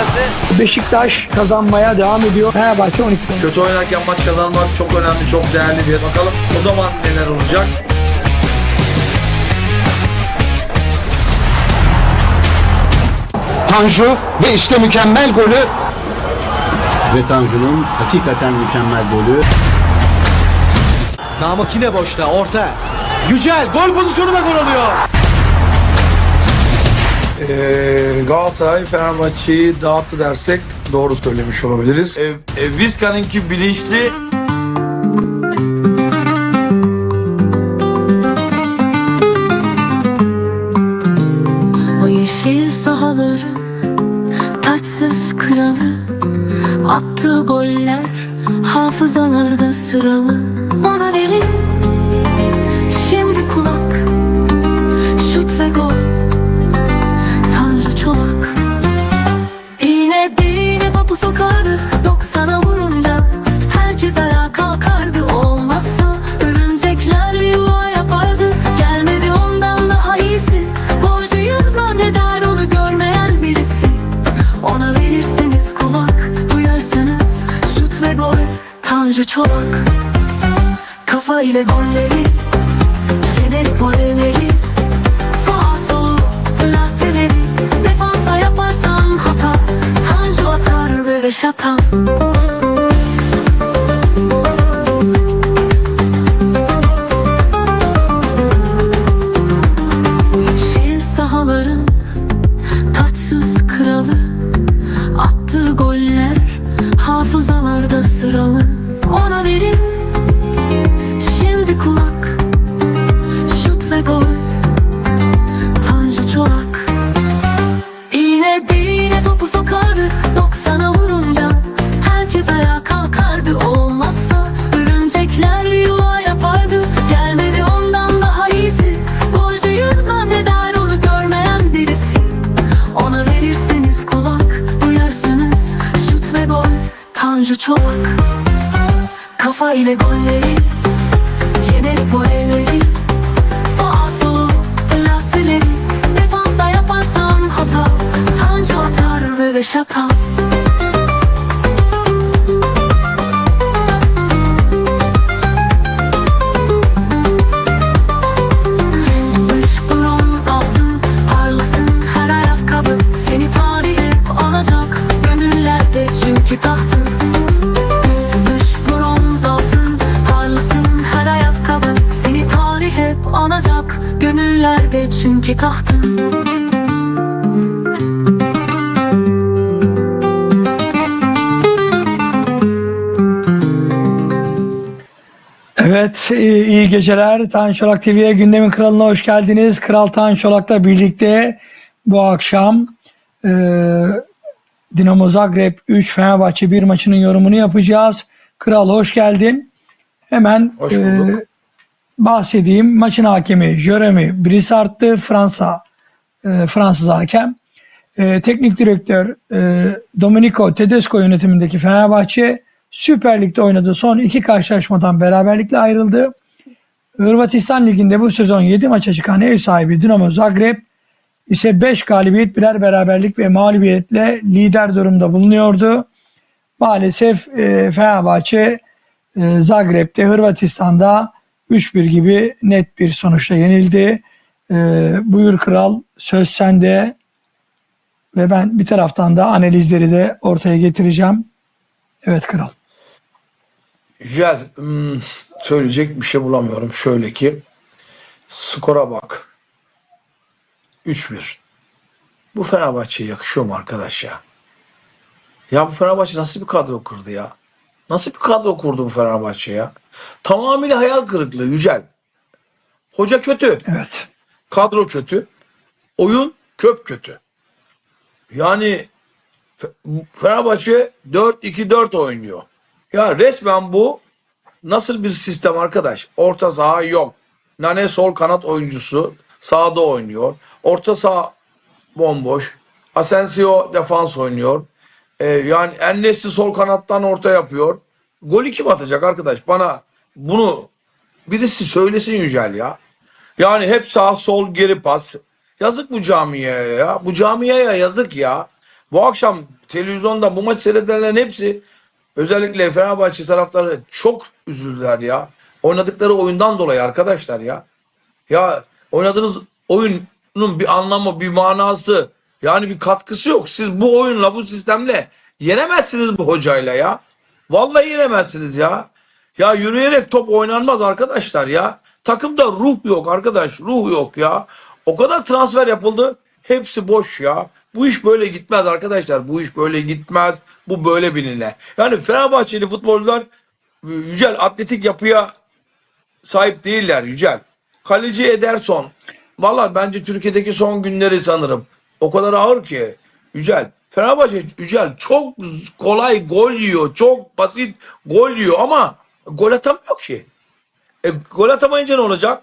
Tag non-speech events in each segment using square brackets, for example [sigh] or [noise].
dakikası. Beşiktaş kazanmaya devam ediyor. Fenerbahçe 12 puan. Kötü oynarken maç kazanmak çok önemli, çok değerli bir. Bakalım o zaman neler olacak? Tanju ve işte mükemmel golü Ve Tanju'nun hakikaten mükemmel golü. Namık yine boşta orta. Yücel gol pozisyonuna gol alıyor. Ee, Galatasaray Fenerbahçe'yi dağıttı dersek doğru söylemiş olabiliriz. Ee, e, Vizca'nınki bilinçli. O yeşil sahaları Taçsız kralı Attığı goller Hafızalarda sıralı. Ona verin iyi, iyi geceler. Tan Çolak TV'ye gündemin kralına hoş geldiniz. Kral Tan Çolak'la birlikte bu akşam e, Dinamo Zagreb 3 Fenerbahçe 1 maçının yorumunu yapacağız. Kral hoş geldin. Hemen Hoş e, bahsedeyim. Maçın hakemi Jeremy Brissard'tı. Fransa e, Fransız hakem. E, teknik direktör e, Domenico Tedesco yönetimindeki Fenerbahçe Süper Lig'de oynadığı son iki karşılaşmadan beraberlikle ayrıldı. Hırvatistan Ligi'nde bu sezon 7 maça çıkan ev sahibi Dinamo Zagreb ise 5 galibiyet birer beraberlik ve mağlubiyetle lider durumda bulunuyordu. Maalesef e, Fenerbahçe e, Zagreb'de Hırvatistan'da 3-1 gibi net bir sonuçla yenildi. E, buyur kral söz sende ve ben bir taraftan da analizleri de ortaya getireceğim. Evet kral. Güzel. Hmm, söyleyecek bir şey bulamıyorum. Şöyle ki skora bak. 3-1. Bu Fenerbahçe'ye yakışıyor mu arkadaş ya? Ya bu Fenerbahçe nasıl bir kadro kurdu ya? Nasıl bir kadro kurdu bu Fenerbahçe ya? Tamamıyla hayal kırıklığı Yücel. Hoca kötü. Evet. Kadro kötü. Oyun köp kötü. Yani Fe- Fenerbahçe 4-2-4 oynuyor. Ya resmen bu nasıl bir sistem arkadaş? Orta saha yok. Nane sol kanat oyuncusu sağda oynuyor. Orta saha bomboş. Asensio defans oynuyor. Ee, yani Ennesi sol kanattan orta yapıyor. Golü kim atacak arkadaş? Bana bunu birisi söylesin Yücel ya. Yani hep sağ sol geri pas. Yazık bu camiye ya. Bu camiye yazık ya. Bu akşam televizyonda bu maç seyredenlerin hepsi özellikle Fenerbahçe taraftarı çok üzüldüler ya. Oynadıkları oyundan dolayı arkadaşlar ya. Ya oynadığınız oyunun bir anlamı, bir manası, yani bir katkısı yok. Siz bu oyunla, bu sistemle yenemezsiniz bu hocayla ya. Vallahi yenemezsiniz ya. Ya yürüyerek top oynanmaz arkadaşlar ya. Takımda ruh yok arkadaş, ruh yok ya. O kadar transfer yapıldı, hepsi boş ya. Bu iş böyle gitmez arkadaşlar. Bu iş böyle gitmez. Bu böyle bilinir. Yani Fenerbahçeli futbolcular e, yücel atletik yapıya sahip değiller Yücel. Kaleci Ederson. Valla bence Türkiye'deki son günleri sanırım. O kadar ağır ki Yücel. Fenerbahçe Yücel çok kolay gol yiyor. Çok basit gol yiyor ama gol atamıyor ki. E, gol atamayınca ne olacak?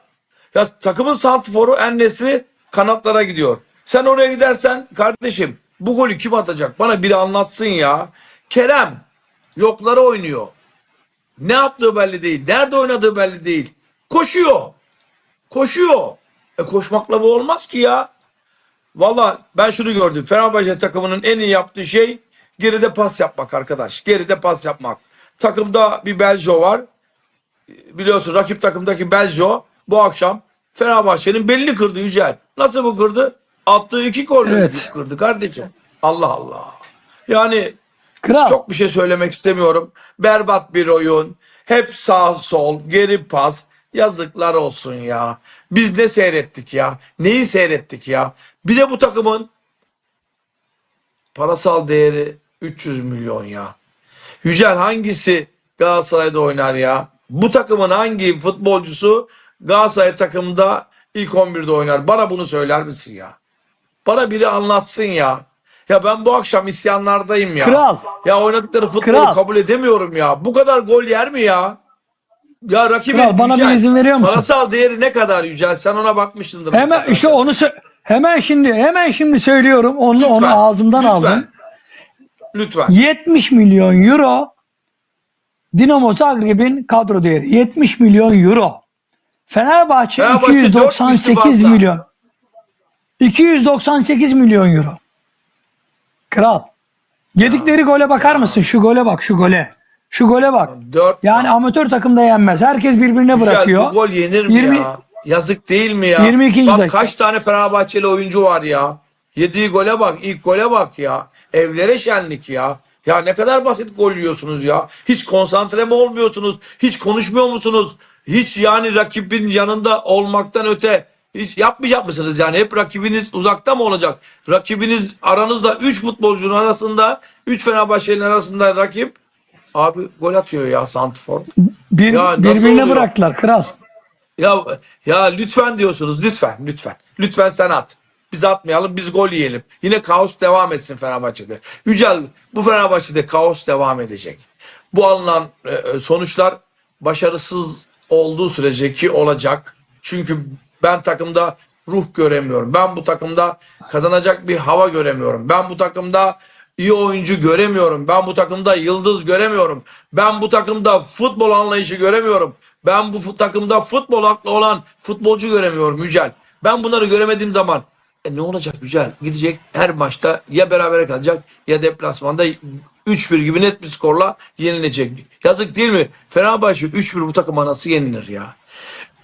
Ya takımın santrforu Ennesri kanatlara gidiyor. Sen oraya gidersen kardeşim bu golü kim atacak? Bana biri anlatsın ya. Kerem yoklara oynuyor. Ne yaptığı belli değil. Nerede oynadığı belli değil. Koşuyor. Koşuyor. E koşmakla bu olmaz ki ya. Valla ben şunu gördüm. Fenerbahçe takımının en iyi yaptığı şey geride pas yapmak arkadaş. Geride pas yapmak. Takımda bir Beljo var. Biliyorsun rakip takımdaki Beljo bu akşam Fenerbahçe'nin belini kırdı Yücel. Nasıl bu kırdı? Attığı iki golle Evet. kırdı kardeşim. Allah Allah. Yani Kral. çok bir şey söylemek istemiyorum. Berbat bir oyun. Hep sağ sol, geri pas. Yazıklar olsun ya. Biz ne seyrettik ya? Neyi seyrettik ya? Bir de bu takımın parasal değeri 300 milyon ya. Yücel hangisi Galatasaray'da oynar ya? Bu takımın hangi futbolcusu Galatasaray takımında ilk 11'de oynar? Bana bunu söyler misin ya? Bana biri anlatsın ya. Ya ben bu akşam isyanlardayım ya. Kral. Ya oynadıkları futbolu Kral. kabul edemiyorum ya. Bu kadar gol yer mi ya? Ya rakibin Kral, bana bir Yücel, izin veriyor musun? Parasal değeri ne kadar Yücel? Sen ona bakmışsındır. Hemen işte onu hemen şimdi hemen şimdi söylüyorum. Onu Lütfen, onu ağzımdan lütfen, aldım. Lütfen. 70 milyon euro Dinamo Zagreb'in kadro değeri 70 milyon euro. Fenerbahçe, Fenerbahçe dört 298 misli fazla. milyon. 298 milyon euro. Kral. Yedikleri gole bakar mısın? Şu gole bak, şu gole. Şu gole bak. Dört Yani amatör takımda yenmez. Herkes birbirine Güzel, bırakıyor. bu gol yenir mi 20 ya? Yazık değil mi ya? 22. Bak dakika. kaç tane Fenerbahçeli oyuncu var ya. Yediği gole bak, ilk gole bak ya. Evlere şenlik ya. Ya ne kadar basit gol yiyorsunuz ya. Hiç konsantre mi olmuyorsunuz? Hiç konuşmuyor musunuz? Hiç yani rakibin yanında olmaktan öte hiç yapmayacak mısınız yani? Hep rakibiniz uzakta mı olacak? Rakibiniz aranızda 3 futbolcunun arasında 3 Fenerbahçeli'nin arasında rakip abi gol atıyor ya Santifor. Bir, Ya birbirine oluyor? bıraktılar kral. Ya ya lütfen diyorsunuz lütfen lütfen. Lütfen sen at. Biz atmayalım biz gol yiyelim. Yine kaos devam etsin Fenerbahçe'de. Yücel bu Fenerbahçe'de kaos devam edecek. Bu alınan e, e, sonuçlar başarısız olduğu sürece ki olacak. Çünkü ben takımda ruh göremiyorum. Ben bu takımda kazanacak bir hava göremiyorum. Ben bu takımda iyi oyuncu göremiyorum. Ben bu takımda yıldız göremiyorum. Ben bu takımda futbol anlayışı göremiyorum. Ben bu takımda futbol aklı olan futbolcu göremiyorum Yücel. Ben bunları göremediğim zaman e ne olacak Yücel? Gidecek her maçta ya berabere kalacak ya deplasmanda 3-1 gibi net bir skorla yenilecek. Yazık değil mi? Fenerbahçe 3-1 bu takıma nasıl yenilir ya?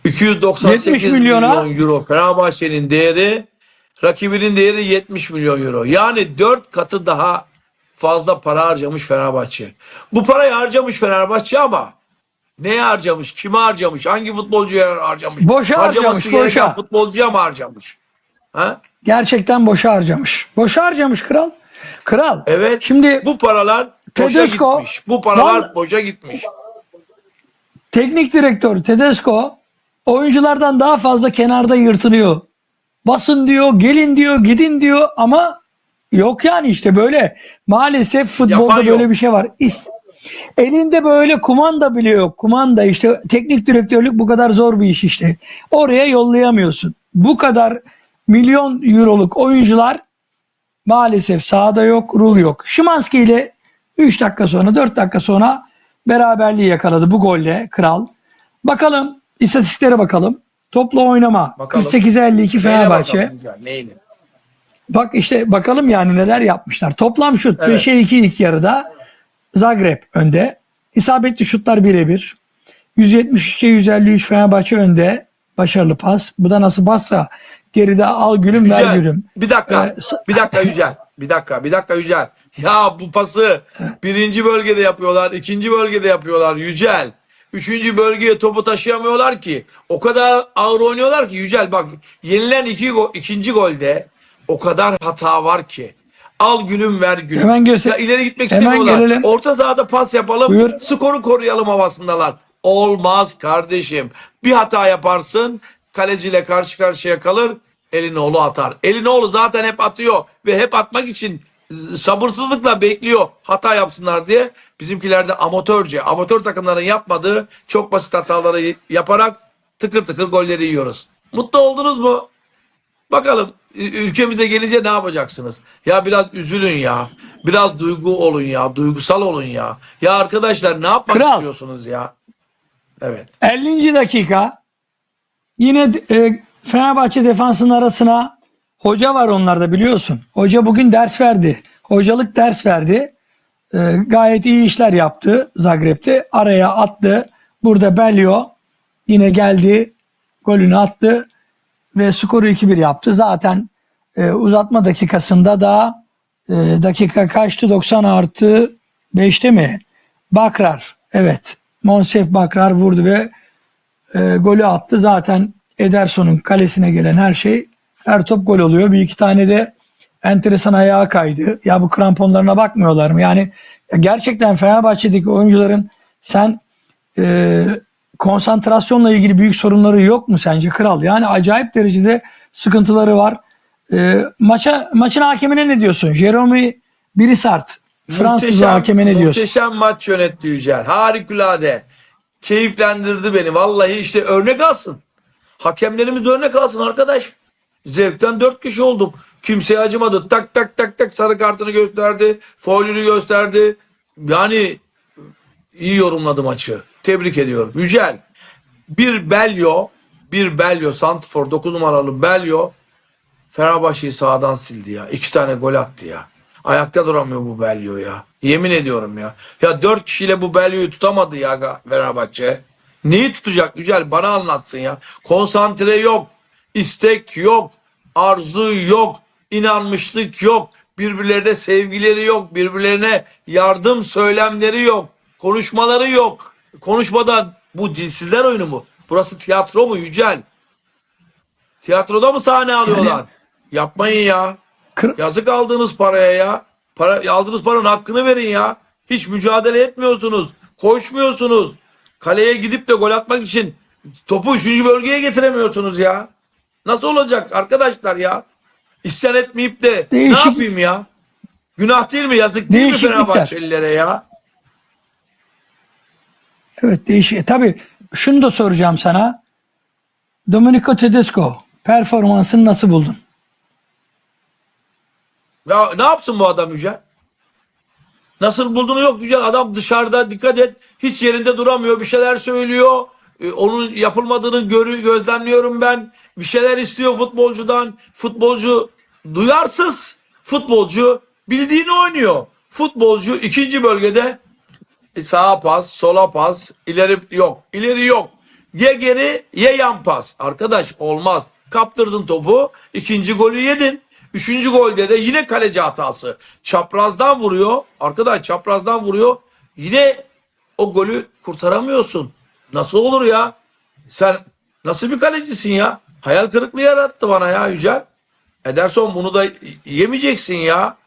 298 70 milyon milyona- euro Fenerbahçe'nin değeri rakibinin değeri 70 milyon euro. Yani 4 katı daha fazla para harcamış Fenerbahçe. Bu parayı harcamış Fenerbahçe ama neye harcamış? Kime harcamış? Hangi futbolcuya harcamış? Boşa Harcaması harcamış, gereken boşa. futbolcuya mı harcamış? Ha? Gerçekten boşa harcamış. Boşa harcamış kral. Kral. Evet. Şimdi bu paralar boşa Tedesco- gitmiş. Bu paralar Vallahi- boşa gitmiş. teknik direktör Tedesco oyunculardan daha fazla kenarda yırtınıyor. Basın diyor, gelin diyor, gidin diyor ama yok yani işte böyle. Maalesef futbolda Yapan yok. böyle bir şey var. İs- Elinde böyle kumanda bile yok. Kumanda işte teknik direktörlük bu kadar zor bir iş işte. Oraya yollayamıyorsun. Bu kadar milyon euroluk oyuncular maalesef sahada yok, ruh yok. Şimanski ile 3 dakika sonra, 4 dakika sonra beraberliği yakaladı bu golle kral. Bakalım istatistiklere bakalım. Toplu oynama Bakalım. 48'e 52 Neyine Fenerbahçe. bakalım Neyine? Bak işte bakalım yani neler yapmışlar. Toplam şut Evet. 5'e 2 ilk yarıda Zagreb önde. İsabetli şutlar birebir. 173'e 153 Fenerbahçe önde. Başarılı pas. Bu da nasıl passa geride al gülüm ver Yücel, gülüm. bir dakika. Ee, bir dakika Yücel. Bir dakika. Bir dakika Yücel. Ya bu pası birinci bölgede yapıyorlar. ikinci bölgede yapıyorlar. Yücel. Üçüncü bölgeye topu taşıyamıyorlar ki. O kadar ağır oynuyorlar ki Yücel bak yenilen iki go- ikinci golde o kadar hata var ki. Al gülüm ver gülüm. Hemen Ya ileri gitmek Hemen istemiyorlar. gelelim. Orta sahada pas yapalım. Buyur. Skoru koruyalım havasındalar. Olmaz kardeşim. Bir hata yaparsın. Kaleciyle karşı karşıya kalır. Elinoğlu atar. Elinoğlu zaten hep atıyor. Ve hep atmak için sabırsızlıkla bekliyor hata yapsınlar diye. Bizimkiler de amatörce, amatör takımların yapmadığı çok basit hataları yaparak tıkır tıkır golleri yiyoruz. Mutlu oldunuz mu? Bakalım ülkemize gelince ne yapacaksınız? Ya biraz üzülün ya. Biraz duygu olun ya. Duygusal olun ya. Ya arkadaşlar ne yapmak Kral. istiyorsunuz ya? Evet. 50. dakika yine e, Fenerbahçe defansının arasına hoca var onlarda biliyorsun. Hoca bugün ders verdi. Hocalık ders verdi. E, gayet iyi işler yaptı Zagreb'te. Araya attı. Burada Belio yine geldi. Golünü attı ve skoru 2-1 yaptı. Zaten e, uzatma dakikasında da e, dakika kaçtı? 90 artı 5'te mi? Bakrar. Evet. Monsef Bakrar vurdu ve e, golü attı. Zaten Ederson'un kalesine gelen her şey her top gol oluyor. Bir iki tane de enteresan ayağa kaydı. Ya bu kramponlarına bakmıyorlar mı? Yani ya gerçekten Fenerbahçe'deki oyuncuların sen e, konsantrasyonla ilgili büyük sorunları yok mu sence kral? Yani acayip derecede sıkıntıları var. E, maça maçın hakemine ne diyorsun? Jerome Brissart Fransız hakeme ne diyorsun? Muhteşem maç yönetti Yücel. Harikulade. Keyiflendirdi beni. Vallahi işte örnek alsın. Hakemlerimiz örnek alsın arkadaş. Zevkten dört kişi oldum. Kimseye acımadı. Tak tak tak tak sarı kartını gösterdi. Faulünü gösterdi. Yani iyi yorumladı maçı. Tebrik ediyorum. Yücel. Bir Belyo, bir Belyo, Santifor 9 numaralı Belyo Fenerbahçe'yi sağdan sildi ya. İki tane gol attı ya. Ayakta duramıyor bu Belyo ya. Yemin ediyorum ya. Ya dört kişiyle bu Belyo'yu tutamadı ya Fenerbahçe. Neyi tutacak Yücel? Bana anlatsın ya. Konsantre yok. İstek yok. Arzu yok. inanmışlık yok. Birbirlerine sevgileri yok. Birbirlerine yardım söylemleri yok. Konuşmaları yok. Konuşmadan bu dilsizler oyunu mu? Burası tiyatro mu Yücel? Tiyatroda mı sahne alıyorlar? Yapmayın ya. Kır- Yazık aldığınız paraya ya. Para, aldığınız paranın hakkını verin ya. Hiç mücadele etmiyorsunuz. Koşmuyorsunuz. Kaleye gidip de gol atmak için topu 3. bölgeye getiremiyorsunuz ya. Nasıl olacak arkadaşlar ya? İsyan etmeyip de Değişik- ne yapayım ya? Günah değil mi? Yazık değil mi. Fenerbahçelilere ya? Evet değişik. E, Tabii şunu da soracağım sana. Domenico Tedesco performansını nasıl buldun? Ya ne yapsın bu adam Yücel? Nasıl bulduğunu yok Yücel. Adam dışarıda dikkat et. Hiç yerinde duramıyor. Bir şeyler söylüyor. Ee, onun yapılmadığını görü, gözlemliyorum ben. Bir şeyler istiyor futbolcudan. Futbolcu duyarsız. Futbolcu bildiğini oynuyor. Futbolcu ikinci bölgede e, sağa pas, sola pas, ileri yok. İleri yok. Ye geri, ye yan pas. Arkadaş olmaz. Kaptırdın topu, ikinci golü yedin. Üçüncü golde de yine kaleci hatası. Çaprazdan vuruyor. Arkadaş çaprazdan vuruyor. Yine o golü kurtaramıyorsun. Nasıl olur ya? Sen nasıl bir kalecisin ya? Hayal kırıklığı yarattı bana ya Yücel. Ederson bunu da yemeyeceksin ya.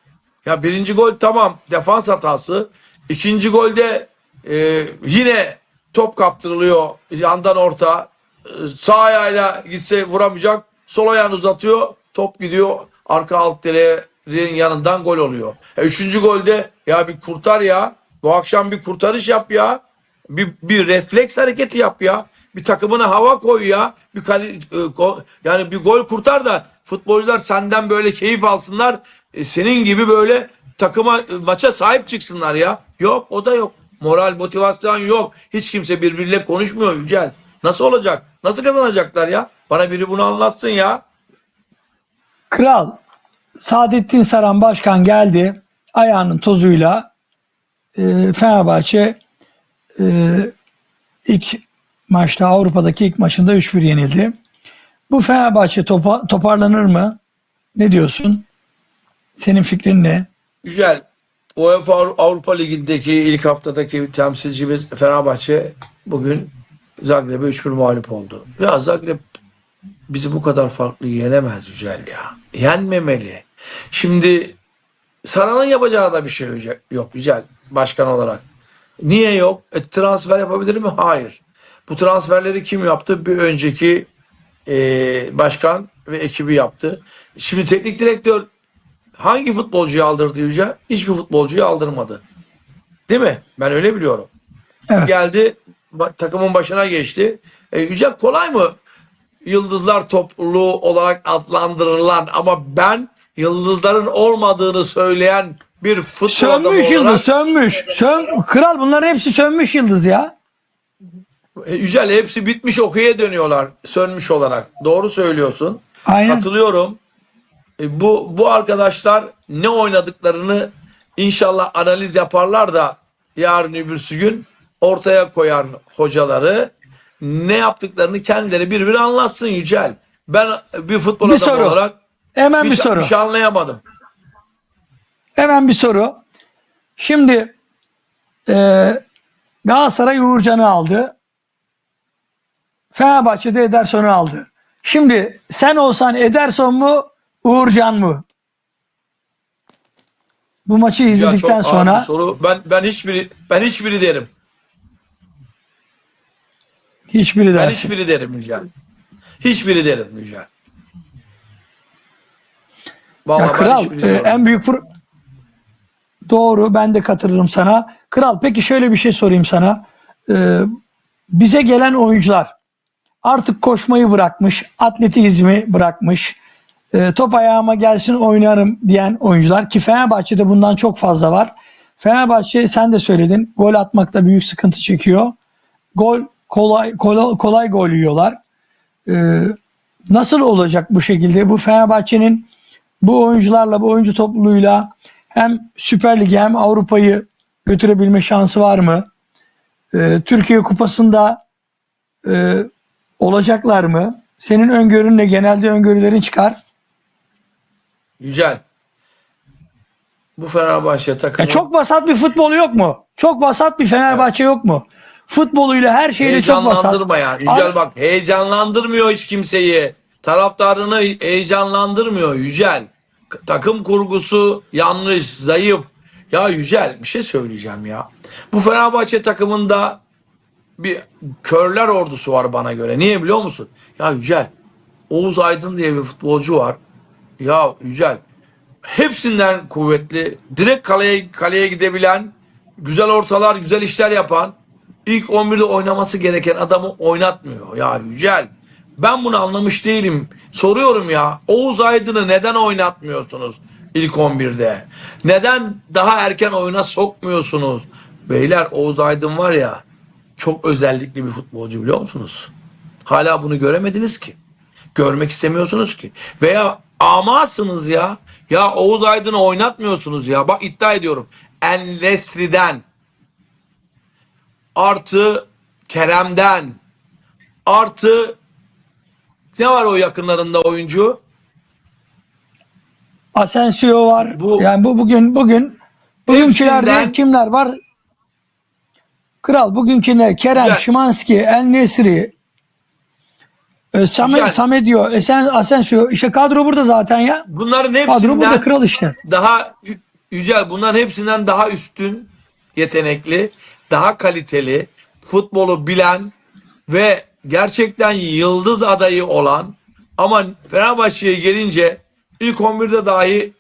Ya birinci gol tamam defans hatası. İkinci golde e, yine top kaptırılıyor yandan orta. E, sağ ayağıyla gitse vuramayacak. Sol ayağını uzatıyor. Top gidiyor arka alt direğin yanından gol oluyor. E, üçüncü golde ya bir kurtar ya. Bu akşam bir kurtarış yap ya. Bir, bir refleks hareketi yap ya. Bir takımına hava koy ya. Bir kale, e, go- yani bir gol kurtar da futbolcular senden böyle keyif alsınlar. E, senin gibi böyle takıma e, maça sahip çıksınlar ya. Yok o da yok. Moral, motivasyon yok. Hiç kimse birbiriyle konuşmuyor Yücel. Nasıl olacak? Nasıl kazanacaklar ya? Bana biri bunu anlatsın ya. Kral Saadettin Saran Başkan geldi. Ayağının tozuyla e, Fenerbahçe e, ilk maçta Avrupa'daki ilk maçında 3-1 yenildi. Bu Fenerbahçe topa- toparlanır mı? Ne diyorsun? Senin fikrin ne? Güzel. UEFA Avrupa Ligi'ndeki ilk haftadaki temsilcimiz Fenerbahçe bugün Zagreb'e 3-1 mağlup oldu. Ya Zagreb bizi bu kadar farklı yenemez Yücel ya. Yenmemeli. Şimdi Saran'ın yapacağı da bir şey yok- Yücel başkan olarak. Niye yok? E, transfer yapabilir mi? Hayır. Bu transferleri kim yaptı? Bir önceki e, başkan ve ekibi yaptı. Şimdi teknik direktör hangi futbolcuyu aldırdı Yücel? Hiçbir futbolcuyu aldırmadı. Değil mi? Ben öyle biliyorum. Evet. Geldi takımın başına geçti. E, Yücel kolay mı? Yıldızlar topluluğu olarak adlandırılan ama ben yıldızların olmadığını söyleyen bir futbol adamı Sönmüş yıldız, olarak sönmüş. Sön, kral bunların hepsi sönmüş yıldız ya. E, Yücel hepsi bitmiş okuya dönüyorlar sönmüş olarak. Doğru söylüyorsun. Aynen. Katılıyorum. E, bu bu arkadaşlar ne oynadıklarını inşallah analiz yaparlar da yarın öbürsü gün ortaya koyar hocaları. Ne yaptıklarını kendileri bir bir anlatsın Yücel. Ben bir futbol Bir adamı soru. olarak Hemen bir, bir soru. bir şey anlayamadım. Hemen bir soru. Şimdi e, Galatasaray Uğurcan'ı aldı. Fenerbahçe'de Ederson'u aldı. Şimdi sen olsan Ederson mu Uğurcan mı? Bu maçı Ya izledikten çok ağır sonra bir soru. Ben ben hiçbiri ben hiçbiri derim. hiçbiri Ben dersin. hiçbiri derim Yücel. Hiçbiri derim Yücel. Vallahi Ya ben kral hiçbiri e, diyorum. en büyük pro- doğru ben de katılırım sana. Kral peki şöyle bir şey sorayım sana. E, bize gelen oyuncular artık koşmayı bırakmış, atletizmi bırakmış. e, top ayağıma gelsin oynarım diyen oyuncular ki Fenerbahçe'de bundan çok fazla var. Fenerbahçe sen de söyledin gol atmakta büyük sıkıntı çekiyor. Gol kolay kolay, kolay gol yiyorlar. E, nasıl olacak bu şekilde? Bu Fenerbahçe'nin bu oyuncularla, bu oyuncu topluluğuyla hem Süper Lig'i hem Avrupa'yı götürebilme şansı var mı? Ee, Türkiye Kupası'nda e, olacaklar mı? Senin öngörün ne? Genelde öngörülerin çıkar. Yücel. Bu Fenerbahçe takımı Ya çok vasat bir futbolu yok mu? Çok vasat bir Fenerbahçe yok mu? Futboluyla her şeyle çok vasat. heyecanlandırma yani. Yücel bak heyecanlandırmıyor hiç kimseyi. Taraftarını heyecanlandırmıyor Yücel. Takım kurgusu yanlış, zayıf. Ya Yücel bir şey söyleyeceğim ya. Bu Fenerbahçe takımında bir körler ordusu var bana göre. Niye biliyor musun? Ya Yücel Oğuz Aydın diye bir futbolcu var. Ya Yücel hepsinden kuvvetli, direkt kaleye kaleye gidebilen, güzel ortalar, güzel işler yapan, ilk 11'de oynaması gereken adamı oynatmıyor. Ya Yücel, ben bunu anlamış değilim. Soruyorum ya, Oğuz Aydın'ı neden oynatmıyorsunuz ilk 11'de? Neden daha erken oyuna sokmuyorsunuz? Beyler Oğuz Aydın var ya, çok özellikli bir futbolcu biliyor musunuz? Hala bunu göremediniz ki. Görmek istemiyorsunuz ki. Veya amasınız ya. Ya Oğuz Aydın'ı oynatmıyorsunuz ya. Bak iddia ediyorum. En Nesri'den artı Kerem'den artı ne var o yakınlarında oyuncu? Asensio var. Bu- yani bu bugün bugün bugünkülerde Hepsinden- kimler var? Kral bugünküler Kerem, Güzel. Şimanski, El Nesri, e, Samet, Güzel. Samedio, Esen, Asensio. İşte kadro burada zaten ya. Bunların Kadro burada hepsinden kral işte. daha Yü- Yücel bunların hepsinden daha üstün yetenekli, daha kaliteli, futbolu bilen ve gerçekten yıldız adayı olan ama Fenerbahçe'ye gelince ilk 11'de dahi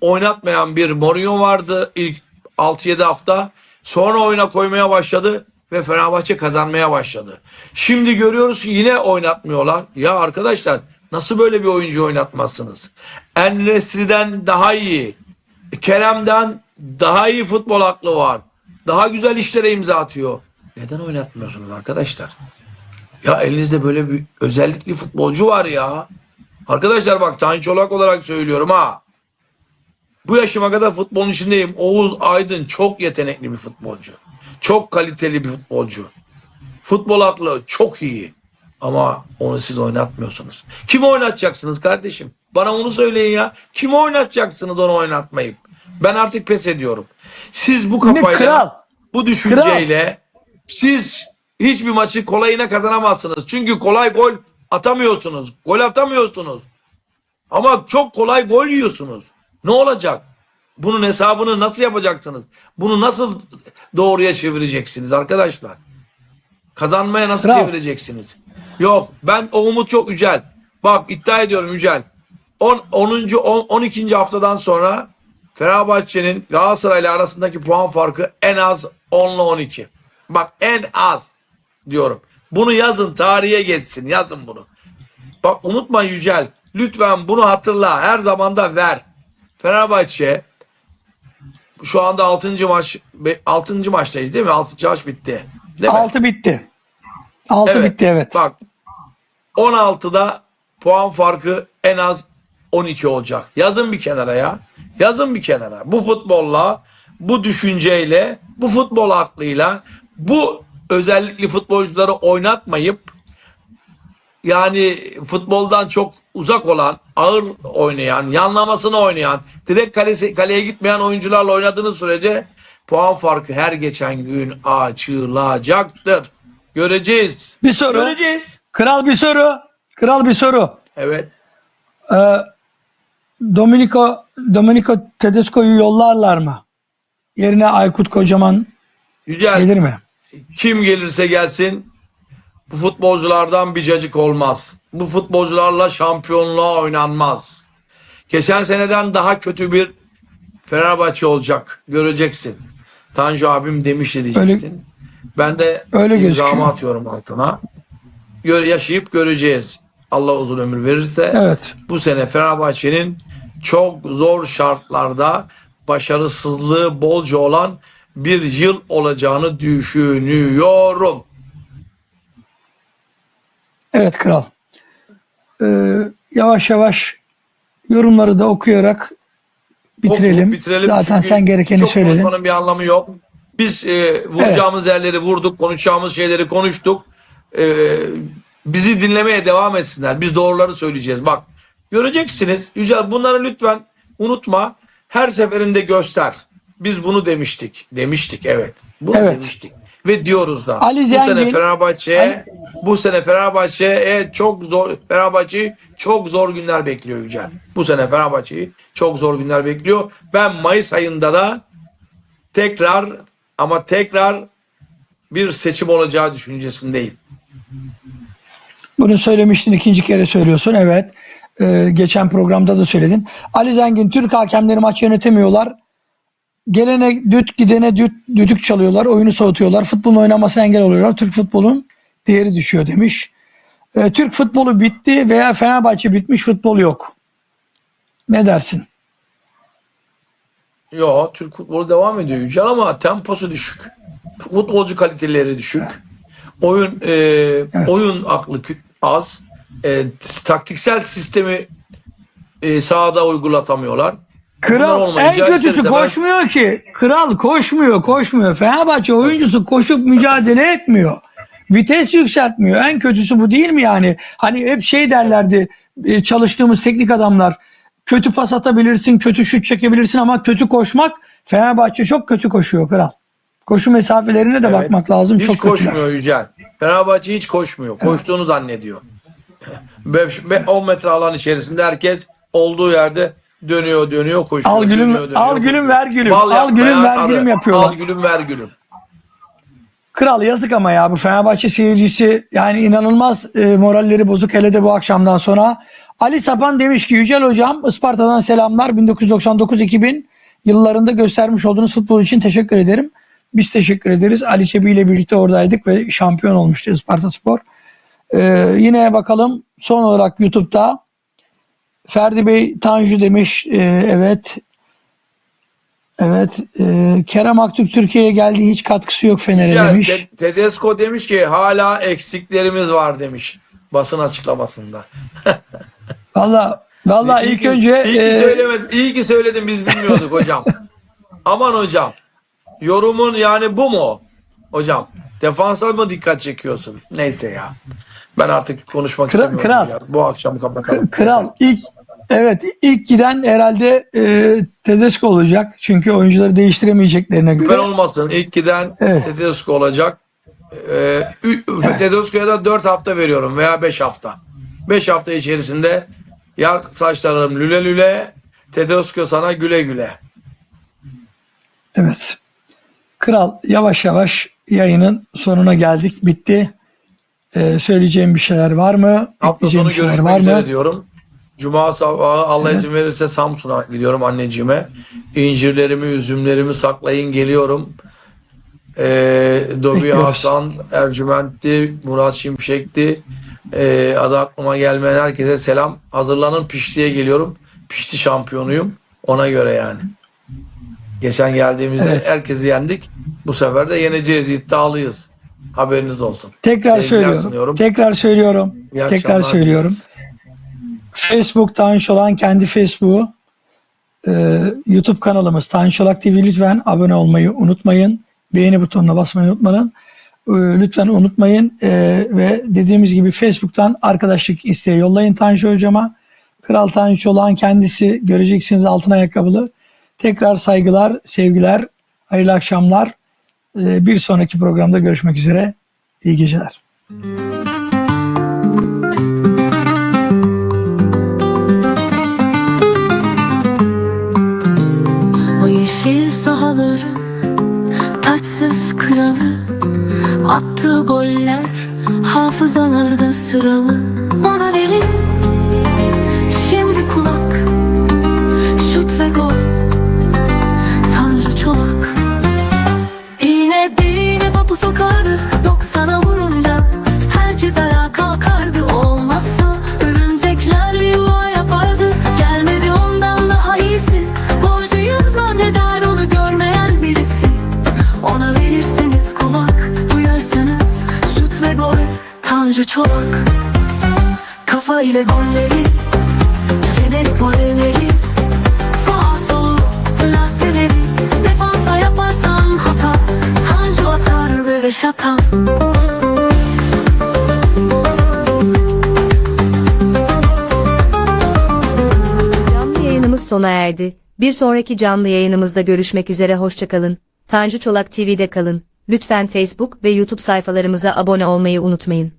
oynatmayan bir Mourinho vardı ilk 6-7 hafta. Sonra oyuna koymaya başladı ve Fenerbahçe kazanmaya başladı. Şimdi görüyoruz ki yine oynatmıyorlar. Ya arkadaşlar nasıl böyle bir oyuncu oynatmazsınız? En-Nesyri'den daha iyi, Kerem'den daha iyi futbol aklı var. Daha güzel işlere imza atıyor. Neden oynatmıyorsunuz arkadaşlar? Ya elinizde böyle bir özellikli futbolcu var ya. Arkadaşlar bak Tanju Çolak olarak söylüyorum ha. Bu yaşıma kadar futbolun içindeyim. Oğuz Aydın çok yetenekli bir futbolcu. Çok kaliteli bir futbolcu. Futbol aklı çok iyi. Ama onu siz oynatmıyorsunuz. Kimi oynatacaksınız kardeşim? Bana onu söyleyin ya. Kimi oynatacaksınız onu oynatmayıp? Ben artık pes ediyorum. Siz bu kafayla, bu düşünceyle siz hiçbir maçı kolayına kazanamazsınız. Çünkü kolay gol atamıyorsunuz. Gol atamıyorsunuz. Ama çok kolay gol yiyorsunuz. Ne olacak? Bunun hesabını nasıl yapacaksınız? Bunu nasıl doğruya çevireceksiniz arkadaşlar? Kazanmaya nasıl Bravo. çevireceksiniz? Yok ben o umut çok Yücel. Bak iddia ediyorum Yücel. 10. 10. 10, 12. haftadan sonra Fenerbahçe'nin Galatasaray ile arasındaki puan farkı en az 10 ile 12. Bak en az diyorum. Bunu yazın tarihe geçsin yazın bunu. Bak unutma Yücel. Lütfen bunu hatırla. Her zaman da ver. Fenerbahçe şu anda 6. maç 6. maçtayız değil mi? 6. maç bitti. Değil mi? 6 bitti. 6 bitti evet. Bak 16'da puan farkı en az 12 olacak. Yazın bir kenara ya. Yazın bir kenara. Bu futbolla, bu düşünceyle, bu futbol aklıyla, bu özellikle futbolcuları oynatmayıp yani futboldan çok uzak olan, ağır oynayan, yanlamasını oynayan, direkt kalesi, kaleye gitmeyen oyuncularla oynadığınız sürece puan farkı her geçen gün açılacaktır. Göreceğiz. Bir soru. Göreceğiz. Kral bir soru. Kral bir soru. Evet. Ee, Domenico Domenico Tedesco'yu yollarlar mı? Yerine Aykut Kocaman Yücel gelir mi? Kim gelirse gelsin bu futbolculardan bir cacık olmaz. Bu futbolcularla şampiyonluğa oynanmaz. Geçen seneden daha kötü bir Fenerbahçe olacak. Göreceksin. Tanju abim demişti diyeceksin. ben de Öyle imzamı atıyorum altına. Gör, yaşayıp göreceğiz. Allah uzun ömür verirse. Evet. bu sene Fenerbahçe'nin çok zor şartlarda başarısızlığı bolca olan bir yıl olacağını düşünüyorum. Evet kral. Ee, yavaş yavaş yorumları da okuyarak bitirelim. Okup bitirelim. Zaten Çünkü sen gerekeni çok söyledin. konuşmanın bir anlamı yok. Biz e, vuracağımız yerleri vurduk, konuşacağımız şeyleri konuştuk. E, bizi dinlemeye devam etsinler. Biz doğruları söyleyeceğiz. Bak göreceksiniz. Yücel bunları lütfen unutma. Her seferinde göster. Biz bunu demiştik. Demiştik evet. Bunu Evet. demiştik. Ve diyoruz da. Ali bu sene Fenerbahçe bu sene Fenerbahçe'ye çok zor Fenerbahçe'yi çok zor günler bekliyor Yücel. Bu sene Fenerbahçe'yi çok zor günler bekliyor. Ben Mayıs ayında da tekrar ama tekrar bir seçim olacağı düşüncesindeyim. Bunu söylemiştin ikinci kere söylüyorsun. Evet. Ee, geçen programda da söyledin. Ali Zengin Türk hakemleri maç yönetemiyorlar. Gelene düt gidene düt, düdük çalıyorlar. Oyunu soğutuyorlar. Futbolun oynamasına engel oluyorlar. Türk futbolun değeri düşüyor demiş. Ee, Türk futbolu bitti veya Fenerbahçe bitmiş futbol yok. Ne dersin? Yo Türk futbolu devam ediyor Yücel ama temposu düşük. Futbolcu kaliteleri düşük. Oyun e, oyun aklı az. E, taktiksel sistemi e, sahada uygulatamıyorlar. Kral en kötüsü istemez- koşmuyor ki. Kral koşmuyor, koşmuyor. Fenerbahçe oyuncusu koşup mücadele etmiyor. Vites yükseltmiyor. En kötüsü bu değil mi yani? Hani hep şey derlerdi e, çalıştığımız teknik adamlar. Kötü pas atabilirsin, kötü şut çekebilirsin ama kötü koşmak Fenerbahçe çok kötü koşuyor kral. Koşu mesafelerine de Evet. bakmak lazım. Hiç çok kötüler. koşmuyor Yücel. Fenerbahçe hiç koşmuyor. Koştuğunu zannediyor. [laughs] 10 metre alan içerisinde herkes olduğu yerde dönüyor dönüyor koşuyor. Al gülüm, dönüyor, dönüyor, al gülüm, koşuyor. ver gülüm. Bal Al gülüm, ver arı. gülüm yapıyorlar. Al gülüm ver gülüm. Kral yazık ama ya bu Fenerbahçe seyircisi yani inanılmaz e, moralleri bozuk hele de bu akşamdan sonra. Ali Sapan demiş ki Yücel Hocam Isparta'dan selamlar 1999-2000 yıllarında göstermiş olduğunuz futbol için teşekkür ederim. Biz teşekkür ederiz. Ali Çebi ile birlikte oradaydık ve şampiyon olmuştu Isparta Spor. Ee, yine bakalım son olarak YouTube'da Ferdi Bey Tanju demiş. Ee, evet. Evet. Ee, Kerem Aktürk Türkiye'ye geldi. Hiç katkısı yok Fener'e demiş. Te- Tedesco demiş ki hala eksiklerimiz var demiş basın açıklamasında. [laughs] Valla Vallahi İyi ilk ki- önce iyi ki e, söylemedin. İyi ki söyledin biz bilmiyorduk hocam. [laughs] Aman hocam. Yorumun yani bu mu? Hocam defansa mı dikkat çekiyorsun? Neyse ya. Ben artık konuşmak Kral- istemiyorum. kral. ya. Bu akşam kapatalım. Kral ilk evet ilk giden herhalde e, Tedesco olacak. Çünkü oyuncuları değiştiremeyeceklerine göre. Ben olmasın. İlk giden Evet. Tedesco olacak. Ee, ü- Tedesco'ya da 4 hafta veriyorum veya 5 hafta. 5 hafta içerisinde ya saçlarım lüle lüle Tedesco sana güle güle. Evet. Kral yavaş yavaş yayının sonuna geldik. Bitti. E, söyleyeceğim bir şeyler var mı? Hafta sonu görüşmek var üzere mı? diyorum. Cuma sabahı Allah izin verirse Samsun'a gidiyorum anneciğime. İncirlerimi, üzümlerimi saklayın geliyorum. Ee, Dobi. Hasan, Ercüment'ti, Murat Şimşek'ti. Ee, adı aklıma gelmeyen herkese selam. Hazırlanın Pişti'ye geliyorum. Pişti şampiyonuyum. Ona göre yani. Geçen geldiğimizde Evet. herkesi yendik. Bu sefer de yeneceğiz. iddialıyız. Haberiniz olsun. Tekrar Sevgiler söylüyorum. sunuyorum. Tekrar söylüyorum. İyi Tekrar söylüyorum. dileriz. Facebook Tanış olan kendi Facebook'u e, YouTube kanalımız Tanış Olak TV lütfen abone olmayı unutmayın. Beğeni butonuna basmayı unutmayın. E, lütfen unutmayın E, ve dediğimiz gibi Facebook'tan arkadaşlık isteği yollayın Tanış Hocama. Kral Tanış olan kendisi göreceksiniz altın ayakkabılı. Tekrar saygılar, sevgiler, hayırlı akşamlar. E, bir sonraki programda görüşmek üzere. İyi geceler. O yeşil sahaların taçsız kralı Attığı goller hafızalarda sıralı Ona verin sokardı 90'a vurunca Herkes ayağa kalkardı. Olmazsa örümcekler yuva yapardı. Gelmedi ondan daha iyisi. Borcuyum zanneder onu görmeyen birisi. Ona verirseniz kulak Duyarsanız şut ve gol Tanrı Çolak. Kafa ile golleri Cennet golleri ve atar Canlı yayınımız sona erdi. Bir sonraki canlı yayınımızda görüşmek üzere hoşçakalın. Tanju Çolak TV'de kalın. Lütfen Facebook ve YouTube sayfalarımıza abone olmayı unutmayın.